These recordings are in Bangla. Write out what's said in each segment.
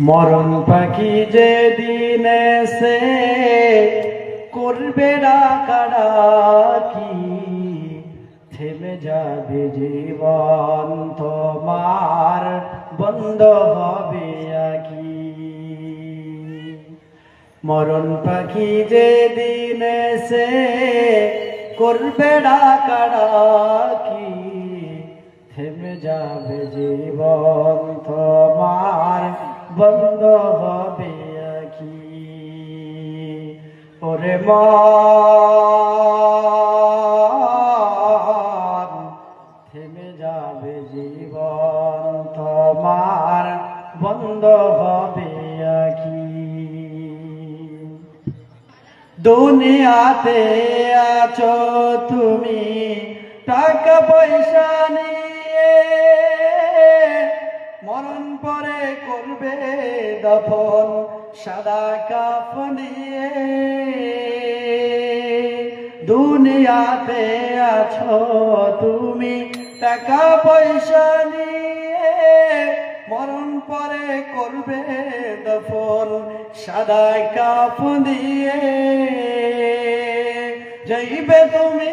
মরণ পাখি যে দিনে সে করবে ডাকাডাকি থেমে যাবে জীবন তোমার, বন্ধ হবে আকি। মরণ পাখি যে দিনে সে করবে ডাকাডাকি থেমে যাবে জীবন তোমার বন্ধ হবে আকি ওরে মন থেমে যাবে জীবন তোমার, বন্ধ হবে আকি দুনিয়াতে আছো তুমি, টাকা পয়সা নিয়ে পরে করবে দফন সাদা কাফনিয়ে দুনিয়াতে আছো তুমি টাকা পয়সা নিয়ে। মরণ পরে করবে দফন সাদা কাফন দিয়ে যাইবে তুমি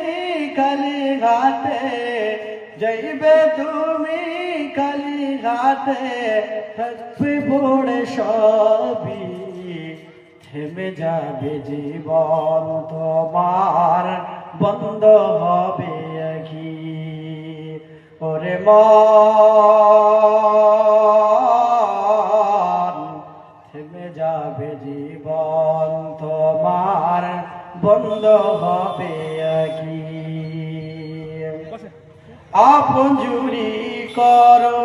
কালী ঘাটে যাইবে তুমি কালী ঘাটে থাকবে পড়ে সবই। থেমে যাবে জীবন তোমার, বন্ধ হবে আখি ওরে থেমে যাবে জীবন তোমার, বন্ধ হবে আপন জুড়ি করো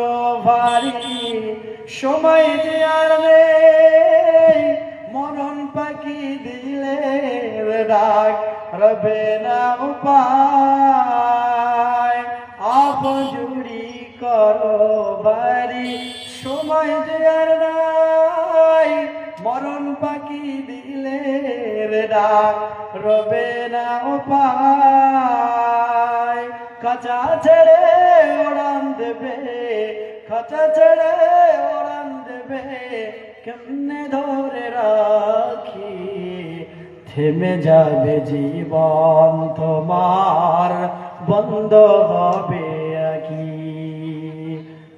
ভারী, সময় দেয়ার নেই মরণ পাখি দিলে ডাক রবে না উপায়। আপন জুড়ি করো ভারী, সময় দেয়ার নাই। মরণ পাখি দিলে ডাক রবে না উপায়। খাঁচা ছেড়ে ওড়ান দেবে, খাঁচা ছেড়ে ওড়ান দেবে, কেমনে ধরে রাখি? থেমে যাবে জীবন তোমার, বন্ধ হবে আকি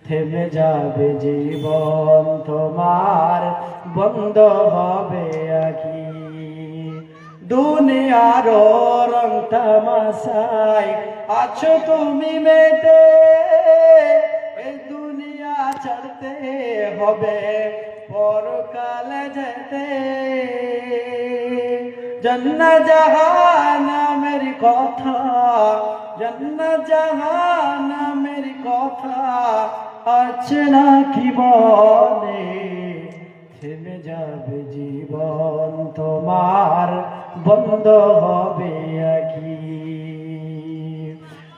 থেমে যাবে জীবন তোমার, বন্ধ হবে আকি দুনিয়ার রং তামাশায় আছো তুমি মেটে এই দুনিয়া ছাড়তে হবে, পরকালে যেতে। জন্ন জাহানামের কথা জন্ন জাহানামের কথা আছে না কি বলে থেমে যাবে জীবন তোমার। বন্ধ হবে আখি।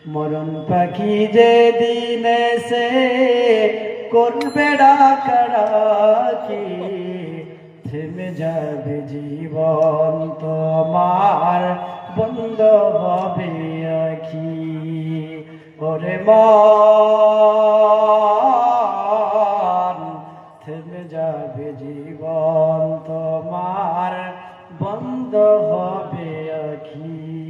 মরণ পাখি যে দিনে সে করবে ডাকি থেমে যাবে জীবন তোমার বন্ধ হবে আখি। ওরে মন যাবে জীবন তোমার বন্ধ হবে আখি।